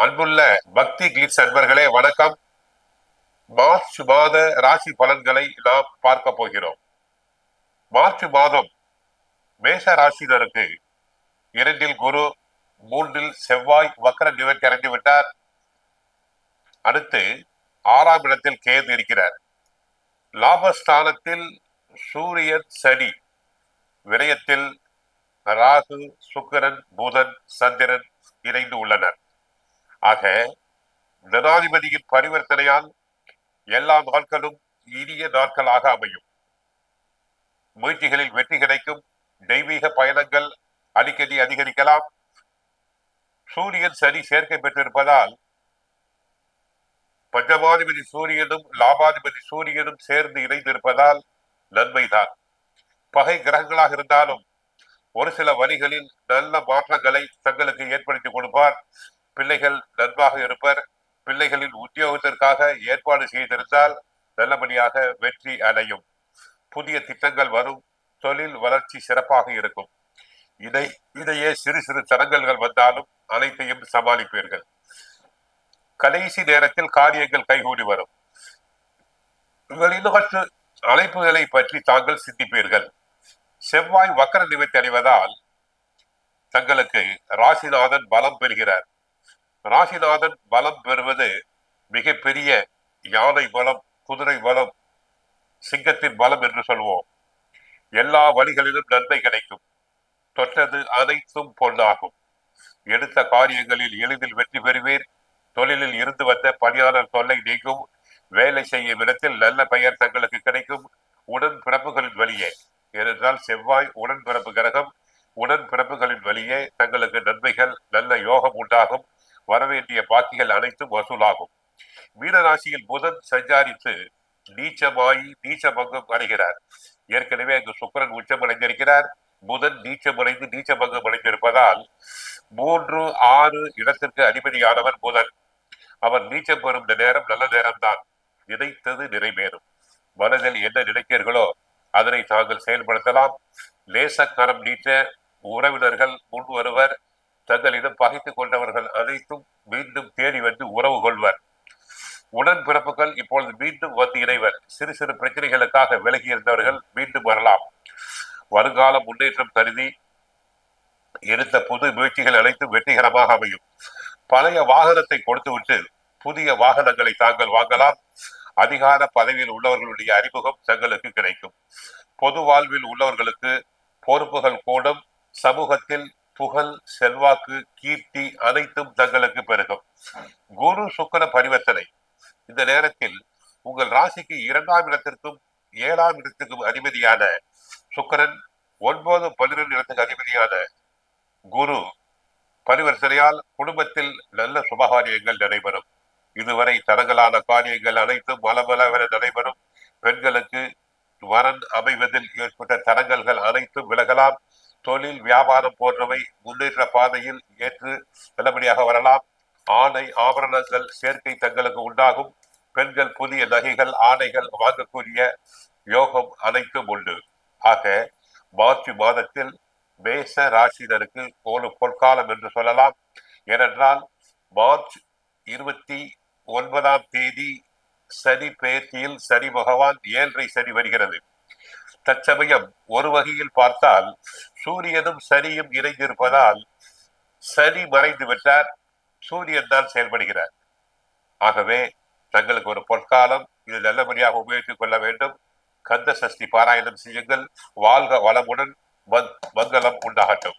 அன்புள்ள பக்தி கிளிட்ஸ் அன்பர்களே வணக்கம். மார்ச் மாத ராசி பலன்களை நாம் பார்க்க போகிறோம். மார்ச் மாதம் மேஷ ராசினருக்கு இரண்டில் குரு மூன்றில் செவ்வாய் வக்கர நிவர்த்தி அடைந்து விட்டார். அடுத்து ஆறாம் இடத்தில் கேது இருக்கிறார். லாபஸ்தானத்தில் சூரியன் சனி. விரயத்தில் ராகு சுக்கிரன் புதன் சந்திரன் இணைந்து உள்ளனர். ஆக ஜனாதிபதியின் பரிவர்த்தனையால் எல்லா நாட்களும் இனிய நாட்களாக அமையும். முயற்சிகளில் வெற்றி கிடைக்கும். தெய்வீக பயணங்கள் அடிக்கடி அதிகரிக்கலாம். சூரியன் சரி சேர்க்கை பெற்றிருப்பதால் பஞ்சமாதிபதி சூரியனும் லாபாதிபதி சூரியனும் சேர்ந்து இணைந்திருப்பதால் நன்மைதான். பகை கிரகங்களாக இருந்தாலும் ஒரு சில வழிகளில் நல்ல மாற்றங்களை தங்களுக்கு ஏற்படுத்தி கொடுப்பார். பிள்ளைகள் நன்பாக இருப்பர். பிள்ளைகளின் உத்தியோகத்திற்காக ஏற்பாடு செய்திருந்தால் நல்லபடியாக வெற்றி அடையும். புதிய திட்டங்கள் வரும். தொழில் வளர்ச்சி சிறப்பாக இருக்கும். இதை இதையே சிறு சிறு தடங்கல்கள் வந்தாலும் அனைத்தையும் சமாளிப்பீர்கள். கடைசி நேரத்தில் காரியங்கள் கைகூடி வரும். உங்கள் இன்னொரு அழைப்புகளை பற்றி தாங்கள் சிந்திப்பீர்கள். செவ்வாய் வக்கர நிவர்த்தி அடைவதால் தங்களுக்கு ராசிநாதன் பலம் பெறுகிறார். ராசிநாதன் பலம் பெறுவது மிகப்பெரிய யானை பலம் குதிரை பலம் சிங்கத்தின் பலம் என்று சொல்வோம். எல்லா வழிகளிலும் நன்மை கிடைக்கும். தொட்டது அனைத்தும் பொன்னாகும். எடுத்த காரியங்களில் எளிதில் வெற்றி பெறுவீர். தொழிலில் இருந்து வந்த பணியாளர் தொல்லை நீங்கும். வேலை செய்யும் இடத்தில் நல்ல பெயர் தங்களுக்கு கிடைக்கும். உடன் பிறப்புகளின் வழியே. ஏனென்றால் செவ்வாய் உடன் பிறப்பு கிரகம் உடன் பிறப்புகளின் வழியே தங்களுக்கு நன்மைகள் நல்ல யோகம் உண்டாகும். வரவேண்டிய பாக்கிகள் அனைத்தும் வசூலாகும். மீனராசியில் புதன் சஞ்சாரித்து நீச்சமாயி நீச்சபங்கம் அடைகிறார். ஏற்கனவே அங்கு சுக்கரன் உச்சமடைந்திருக்கிறார். புதன் நீச்சமடைந்து நீச்சபங்கம் அடைந்திருப்பதால் மூன்று ஆறு இடத்திற்கு அதிபதியானவர் புதன். அவர் நீச்சம் பெறும் இந்த நேரம் நல்ல நேரம்தான். நினைத்தது நிறைவேறும். மனதில் என்ன நினைக்கிறீர்களோ அதனை தாங்கள் செயல்படுத்தலாம். லேசக்கரம் நீட்ட உறவினர்கள் முன் வருவர் தங்களிடம் பகைத்துக் கொண்டவர்கள் அனைத்தும் மீண்டும் தேடி வந்து உறவு கொள்வர். உடன் பிறப்புகள் இப்பொழுது மீண்டும் வந்து இணைவர். சிறு சிறு பிரச்சனைகளுக்காக விலகி இருந்தவர்கள் மீண்டும் வரலாம். வருங்கால முன்னேற்றம் கருதி எடுத்த புது முயற்சிகள் அனைத்தும் வெற்றிகரமாக அமையும். பழைய வாகனத்தை கொடுத்துவிட்டு புதிய வாகனங்களை தாங்கள் வாங்கலாம். அதிகார பதவியில் உள்ளவர்களுடைய அறிமுகம் தங்களுக்கு கிடைக்கும். பொது வாழ்வில் உள்ளவர்களுக்கு பொறுப்புகள் கூடும். சமூகத்தில் புகழ் செல்வாக்கு கீர்த்தி அனைத்தும் தங்களுக்கு பெருகும். குரு சுக்கர பரிவர்த்தனை. இந்த நேரத்தில் உங்கள் ராசிக்கு இரண்டாம் இடத்திற்கும் ஏழாம் இடத்துக்கும் அதிபதியான சுக்கரன் ஒன்பது பன்னிரெண்டு இடத்துக்கு அதிபதியான குரு பரிவர்த்தனையால் குடும்பத்தில் நல்ல சுபகாரியங்கள் நடைபெறும். இதுவரை தடங்கலான காரியங்கள் அனைத்தும் மலமளவென நடைபெறும். பெண்களுக்கு வரன் அமைவதில் ஏற்பட்ட தடங்கல்கள் அனைத்தும் விலகலாம். தொழில் வியாபாரம் போன்றவை முன்னேற்ற பாதையில் ஏற்று நல்லபடியாக வரலாம். ஆணை ஆபரணங்கள் சேர்க்கை தங்களுக்கு உண்டாகும். பெண்கள் புதிய நகைகள் ஆணைகள் வாங்கக்கூடிய யோகம் அனைத்தும் உண்டு. ஆக மார்ச் மாதத்தில் மேச ராசினருக்கு ஒரு பொற்காலம் என்று சொல்லலாம். ஏனென்றால் மார்ச் இருபத்தி ஒன்பதாம் தேதி சனி பேர்த்தியில் சனி பகவான் ஏழரை சனி வருகிறது. தற்சமயம் ஒரு வகையில் பார்த்தால் சூரியனும் சனியும் இணைந்திருப்பதால் சனி மறைந்து விட்டார். சூரியன் தான் செயல்படுகிறார். ஆகவே தங்களுக்கு ஒரு பொற்காலம் இது நல்லபடியாக உபயோகித்துக் கொள்ள வேண்டும். கந்த சஷ்டி பாராயணம் செய்யுங்கள். வாழ்க வளமுடன் மங்களம் உண்டாகட்டும்.